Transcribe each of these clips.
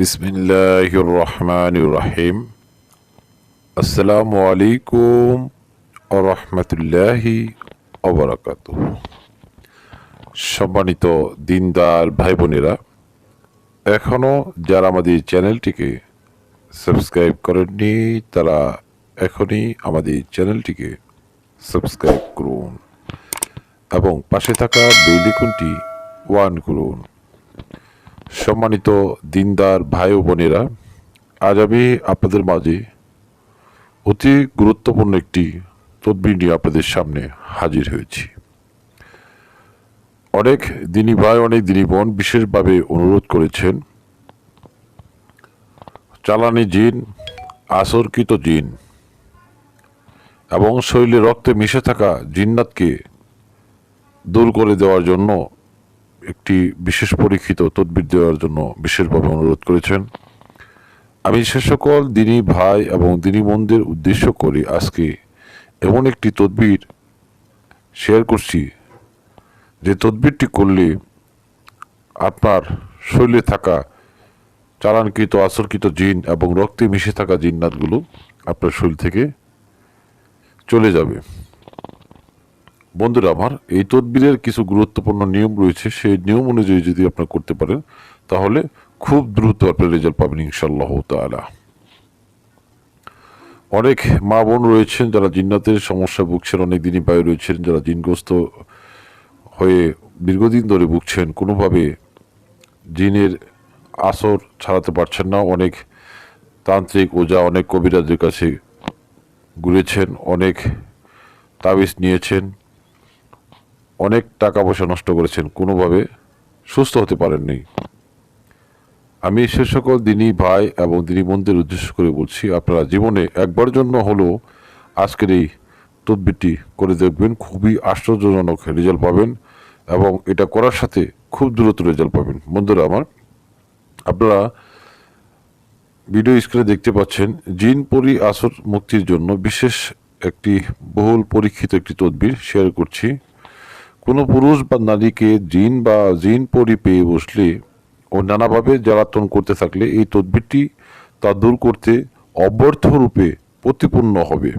বিসমিল্লাহির রহমানির রহিম আসসালামু আলাইকুম রহমতুল্লাহি অবরাকাত সম্মানিত দিনদার ভাই বোনেরা এখনও যারা আমাদের চ্যানেলটিকে সাবস্ক্রাইব করেননি, তারা এখনই আমাদের চ্যানেলটিকে সাবস্ক্রাইব করুন এবং পাশে থাকা বেলিকুনটি ওয়ান করুন। সম্মানিত দিনদার ভাই ও বোনেরা, আজ আমি আপনাদের মাঝে অতি গুরুত্বপূর্ণ একটি তদবির নিয়ে আপনাদের সামনে হাজির হয়েছি। অনেক দিনী ভাই, অনেক দিনী বোন বিশেষভাবে অনুরোধ করেছেন, চালানি জিন, আসরকৃত জিন এবং শরীরে রক্তে মিশে থাকা জিন্নাতকে দূর করে দেওয়ার জন্য একটি বিশেষ পরীক্ষিত তদবির দেওয়ার জন্য বিশেষভাবে অনুরোধ করেছেন। আমি সে সকল দিনী ভাই এবং দিনী বোনদের উদ্দেশ্য করে আজকে এমন একটি তদবির শেয়ার করছি, যে তদবিরটি করলে আপনার শরীরে থাকা চালানকৃত আসরকৃত জিন এবং রক্তে মিশে থাকা জিন্নাতগুলো আপনার শরীর থেকে চলে যাবে। বন্ধুরা আমার, এই তদবিরের কিছু গুরুত্বপূর্ণ নিয়ম রয়েছে। সেই নিয়ম অনুযায়ী যদি আপনার করতে পারেন, তাহলে খুব দ্রুত আপনার রেজাল্ট পাবেন ইনশাল্লাহ তালা অনেক মা বোন রয়েছেন যারা জিন্নাতের সমস্যা ভুগছেন, অনেক দিনই রয়েছেন যারা জিনগ্রস্ত হয়ে দীর্ঘদিন ধরে ভুগছেন। কোনোভাবে জিনের আসর ছাড়াতে পারছেন না। অনেক তান্ত্রিক ওজা, অনেক কবিরাজের কাছে ঘুরেছেন, অনেক তাবিজ নিয়েছেন। অনেক টাকা পয়সা নষ্ট করেছেন, কোনোভাবে সুস্থ হতে পারেননি। আমি সে সকল দিনী ভাই এবং দিনী বোনদের উদ্দেশ্য করে বলছি, আপনারা জীবনে একবার জন্য হলো আজকের এই তদবিরটি করে দেখবেন, খুবই আশ্চর্যজনক রেজাল্ট পাবেন এবং এটা করার সাথে খুব দ্রুত রেজাল্ট পাবেন। বন্ধুরা আমার, আপনারা ভিডিও স্ক্রিনে দেখতে পাচ্ছেন, জিন পরি আসর মুক্তির জন্য বিশেষ একটি বহুল পরীক্ষিত একটি তদবির শেয়ার করছি। কোনো পুরুষ বা নারীকে জিন বা জিন পরি পেয়ে বসলে ও নানাভাবে জ্বালাতন করতে থাকলে এই তদবিরটি তা দূর করতে অব্যর্থ রূপে প্রতিপূর্ণ হবে।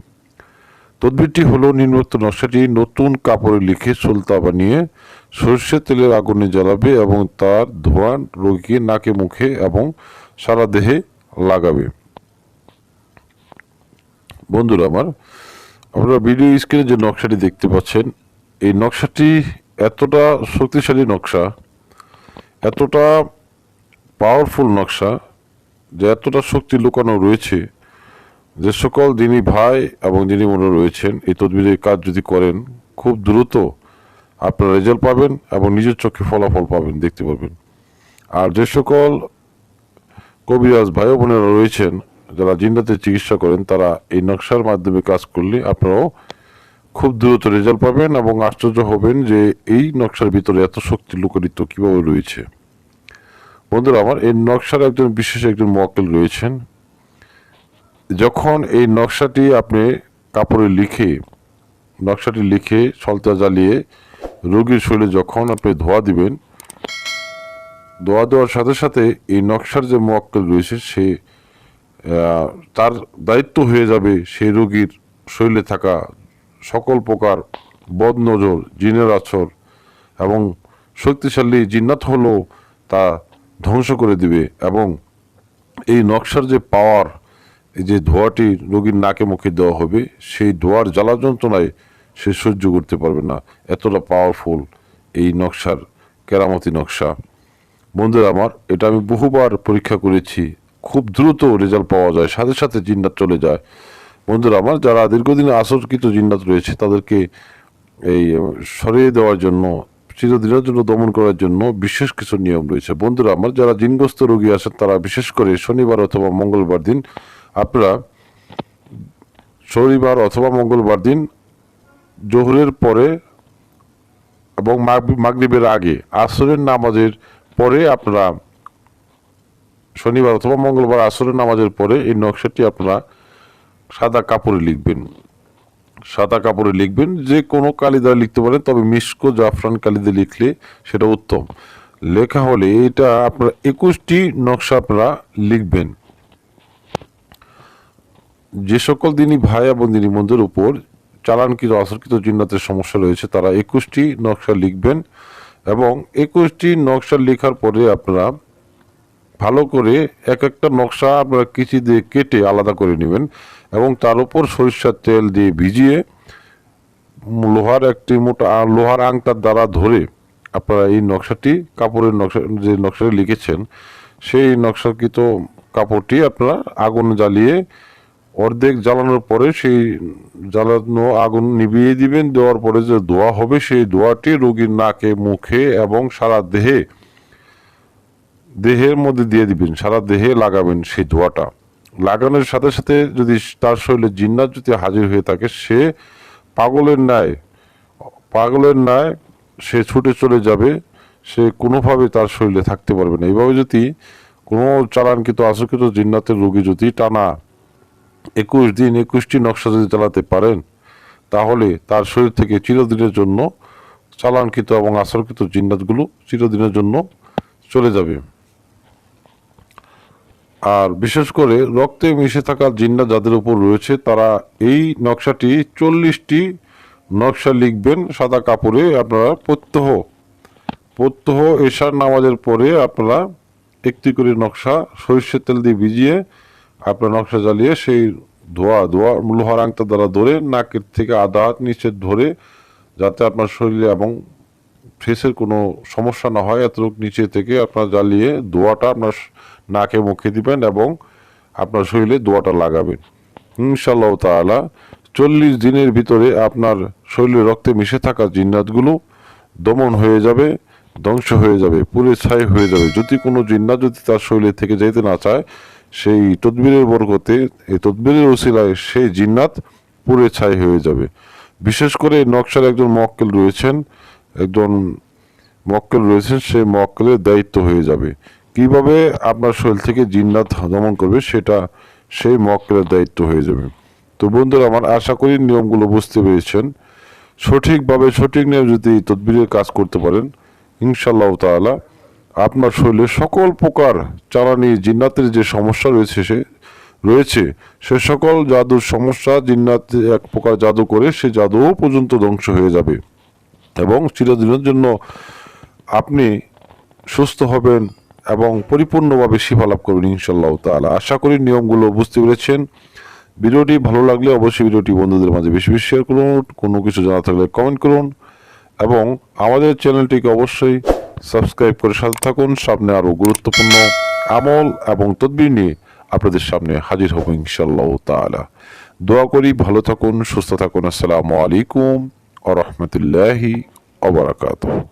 তদবিরটি হলো নিম্নোক্ত নকশাটি নতুন কাপড়ে লিখে সোলতা বানিয়ে সর্ষের তেলের আগুনে জ্বালাবে এবং তার ধোঁয়া রোগীকে নাকে, মুখে এবং সারা দেহে লাগাবে। বন্ধুরা আমার, আপনারা ভিডিও স্ক্রিনে যে নকশাটি দেখতে পাচ্ছেন এই নকশাটি এতটা শক্তিশালী নকশা, এতটা পাওয়ারফুল নকশা, যে এতটা শক্তি লুকানো রয়েছে যে সকল দিনী ভাই এবং দিনী মনে রয়েছেন, এই তদবিরের কাজ যদি করেন, খুব দ্রুত আপনারা রেজাল্ট পাবেন এবং নিজের চোখে ফলাফল পাবেন, দেখতে পাবেন আর যে সকল কবিরাজ ভাই বোনেরা রয়েছেন, যারা জিন্দাতে চিকিৎসা করেন, তারা এই নকশার মাধ্যমে কাজ করলে আপনারাও খুব দ্রুত রেজাল্ট পাবেন এবং আশ্চর্য হবেন যে এই নকশার ভিতরে এত শক্তি লুকারিত কীভাবে রয়েছে। বন্ধুরা, আমার এই নকশার একজন বিশেষ একজন মোয়াক্কেল রয়েছেন। যখন এই নকশাটি আপনি কাপড়ে লিখে, নকশাটি লিখে সলতা জ্বালিয়ে রোগীর শরীরে যখন আপনি ধোয়া দিবেন, ধোয়া দেওয়ার সাথে সাথে এই নকশার যে মোয়াক্কেল রয়েছে, সে তার দায়িত্ব হয়ে যাবে সেই রোগীর শরীরে থাকা সকল প্রকার বদ নজর জিনের আছর এবং শক্তিশালী জিন্নাত হলেও তা ধ্বংস করে দিবে এবং এই নকশার যে পাওয়ার এই যে ধোঁয়াটি রোগীর নাকে মুখে দেওয়া হবে, সেই ধোঁয়ার জ্বালা যন্ত্রণায় সে সহ্য করতে পারবে না। এতটা পাওয়ারফুল এই নকশার কেরামতি নকশা। বন্ধুরা আমার, এটা আমি বহুবার পরীক্ষা করেছি। খুব দ্রুত রেজাল্ট পাওয়া যায়, সাথে সাথে জিন্নাত চলে যায়। বন্ধুরা, আমার যারা দীর্ঘদিন আসরকৃত জিন্নাত রয়েছে, তাদেরকে এই সরিয়ে দেওয়ার জন্য, চিরদিনের জন্য দমন করার জন্য বিশেষ কিছু নিয়ম রয়েছে। বন্ধুরা, আমার যারা জিনগ্রস্ত রোগী আছেন, তারা বিশেষ করে শনিবার অথবা মঙ্গলবার দিন, আপনারা শনিবার অথবা মঙ্গলবার দিন জোহরের পরে এবং মাগ- মাগরিবের আগে, আসরের নামাজের পরে আপনারা শনিবার অথবা মঙ্গলবার আসরের নামাজের পরে এই নকশাটি আপনারা সাদা কাপড়ে লিখবেন। সাদা কাপড়ে লিখবেন, যে কোনো কালি দ্বারা লিখতে পারেন, তবে মিষ্ক জাফরান কালি দিয়ে লিখলে সেটা উত্তম। লেখা হলে এটা আপনারা একুশটি নকশা আপনারা লিখবেন। যে সকল দিনই ভাই এবং দিনী বন্ধুর উপর চালানকৃত আসরকৃত জিন্নাতের সমস্যা রয়েছে, তারা একুশটি নকশা লিখবেন এবং একুশটি নকশা লেখার পরে আপনারা ভালো করে এক একটা নকশা আপনারা কিচি দিয়ে কেটে আলাদা করে নেবেন। এবং তার উপর সরিষার তেল দিয়ে ভিজিয়ে লোহার একটি মোটা লোহার আংটার দ্বারা ধরে আপনারা এই নকশাটি, কাপড়ের নকশা, যে নকশাটি লিখেছেন, সেই নকশাকৃত কাপড়টি আপনারা আগুন জ্বালিয়ে অর্ধেক জ্বালানোর পরে সেই জ্বালানো আগুন নিভিয়ে দিবেন, দেওয়ার পরে যে ধোয়া হবে, সেই ধোয়াটি রোগীর নাকে, মুখে এবং সারা দেহে, দেহের মধ্যে দিয়ে দিবেন, সারা দেহে লাগাবেন সেই ধোয়াটা লাগানোর সাথে সাথে যদি তার শরীরে জিন্নাত যদি হাজির হয়ে থাকে, সে পাগলের ন্যায় পাগলের ন্যায় সে ছুটে চলে যাবে, সে কোনোভাবে তার শরীরে থাকতে পারবে না। এইভাবে যদি কোনো চালানকৃত আসকৃত জিন্নাতের রোগী যদি টানা একুশ দিন, একুশটি নকশা যদি চালাতে পারেন, তাহলে তার শরীর থেকে চিরদিনের জন্য চালানকৃত এবং আসরকৃত জিন্নাতগুলো চিরদিনের জন্য চলে যাবে। আর বিশেষ করে রক্তে মিশে থাকা জিন্না যাদের উপর রয়েছে, তারা এই নকশাটি চল্লিশটি নকশা লিখবেন সাদা কাপড়ে। আপনারা প্রত্যহ প্রত্যহ এশার নামাজের পরে আপনারা একটি করে নকশা সরিষার তেল দিয়ে ভিজিয়ে আপনার নকশা জ্বালিয়ে সেই ধোয়া ধোয়া লোহার আংটা দ্বারা ধরে নাকের থেকে আধা হাত নিচে ধরে যাতে আপনার শরীরে এবং ফেসের কোনো সমস্যা না হয়, এতটুকু নিচে থেকে আপনার জ্বালিয়ে দোয়াটা আপনার নাকে মুখে দিবেন এবং আপনার শরীরে দোয়াটা লাগাবেন। ইনশাল্লাহ তাআলা চল্লিশ দিনের ভিতরে আপনার শরীরে রক্তে মিশে থাকা জিন্নাতগুলো দমন হয়ে যাবে, ধ্বংস হয়ে যাবে পুরে ছাই হয়ে যাবে। যদি কোনো জিন্নাত যদি তার শরীরে থেকে যেতে না চায়, সেই তদবিরের বরকতে, এই তদবিরের ওসিলায় সেই জিন্নাত পুরে ছাই হয়ে যাবে। বিশেষ করে নকশার একজন মক্কেল রয়েছেন একজন মক্কেল রয়েছেন সেই মক্কেলের দায়িত্ব হয়ে যাবে। কীভাবে আপনার শরীর থেকে জিন্নাত দমন করবে, সেটা সেই মক্কেলের দায়িত্ব হয়ে যাবে। তো বন্ধুরা, আমার আশা করি নিয়মগুলো বুঝতে পেরেছেন। সঠিকভাবে সঠিক নিয়ম যদি তদবিরের কাজ করতে পারেন ইনশাল্লাহ তাআলা আপনার শরীরে সকল প্রকার চালানি, জিন্নাতের যে সমস্যা রয়েছে, সে রয়েছে, সে সকল জাদুর সমস্যা জিন্নাত এক প্রকার জাদু করে, সে জাদুও পর্যন্ত ধ্বংস হয়ে যাবে। এবং চিরদিনের জন্য আপনি সুস্থ হবেন এবং পরিপূর্ণভাবে শিফা লাভ করবেন ইনশাল্লাহ তাআলা। আশা করি নিয়মগুলো বুঝতে পেরেছেন। ভিডিওটি ভালো লাগলে অবশ্যই ভিডিওটি বন্ধুদের মাঝে বেশি বেশি শেয়ার করুন, কোনো কিছু জানা থাকলে কমেন্ট করুন এবং আমাদের চ্যানেলটিকে অবশ্যই সাবস্ক্রাইব করে সাথে থাকুন। সামনে আরও গুরুত্বপূর্ণ আমল এবং তদবির নিয়ে আপনাদের সামনে হাজির হব ইনশাল্লাহ তাআলা। দোয়া করি ভালো থাকুন, সুস্থ থাকুন। আসসালামু আলাইকুম। ورحمة الله وبركاته.